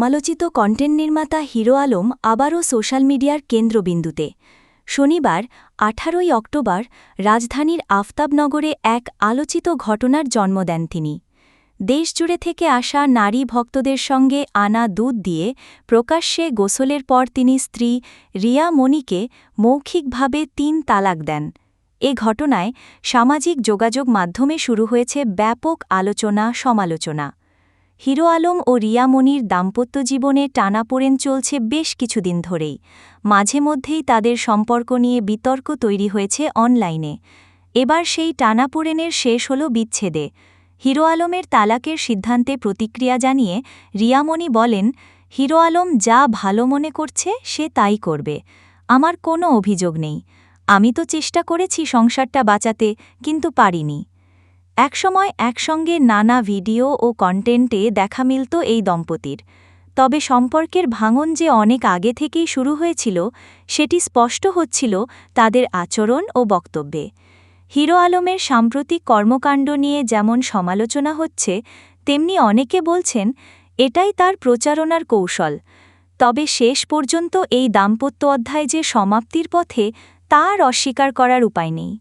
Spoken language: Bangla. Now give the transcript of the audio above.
সমালোচিত কন্টেন্ট নির্মাতা হিরো আলম আবারও সোশ্যাল মিডিয়ার কেন্দ্রবিন্দুতে। শনিবার, আঠারোই অক্টোবর, রাজধানীর আফতাবনগরে এক আলোচিত ঘটনার জন্ম দেন তিনি। দেশজুড়ে থেকে আসা নারী ভক্তদের সঙ্গে আনা দুধ দিয়ে প্রকাশ্যে গোসলের পর তিনি স্ত্রী রিয়া মনিকে মৌখিকভাবে তিন তালাক দেন। এ ঘটনায় সামাজিক যোগাযোগ মাধ্যমে শুরু হয়েছে ব্যাপক আলোচনা সমালোচনা হিরো আলম ও রিয়া মনির দাম্পত্য জীবনে টানাপোড়েন চলছে বেশ কিছুদিন ধরেই। মাঝে মধ্যেই তাদের সম্পর্ক নিয়ে বিতর্ক তৈরি হয়েছে অনলাইনে। এবার সেই টানাপোড়েনের শেষ হল বিচ্ছেদে। হিরো আলমের তালাকের সিদ্ধান্তে প্রতিক্রিয়া জানিয়ে রিয়ামণি বলেন, হিরো আলম যা ভালো মনে করছে, সে তাই করবে। আমার কোনো অভিযোগ নেই। আমি তো চেষ্টা করেছি সংসারটা বাঁচাতে, কিন্তু পারিনি। একসময় একসঙ্গে নানা ভিডিও ও কন্টেন্টে দেখা মিলত এই দম্পতির। তবে সম্পর্কের ভাঙন যে অনেক আগে থেকেই শুরু হয়েছিল, সেটি স্পষ্ট হচ্ছিল তাদের আচরণ ও বক্তব্যে। হিরো আলমের সাম্প্রতিক কর্মকাণ্ড নিয়ে যেমন সমালোচনা হচ্ছে, তেমনি অনেকে বলছেন, এটাই তার প্রচারণার কৌশল। তবে শেষ পর্যন্ত এই দাম্পত্য অধ্যায় যে সমাপ্তির পথে, তা আর অস্বীকার করার উপায় নেই।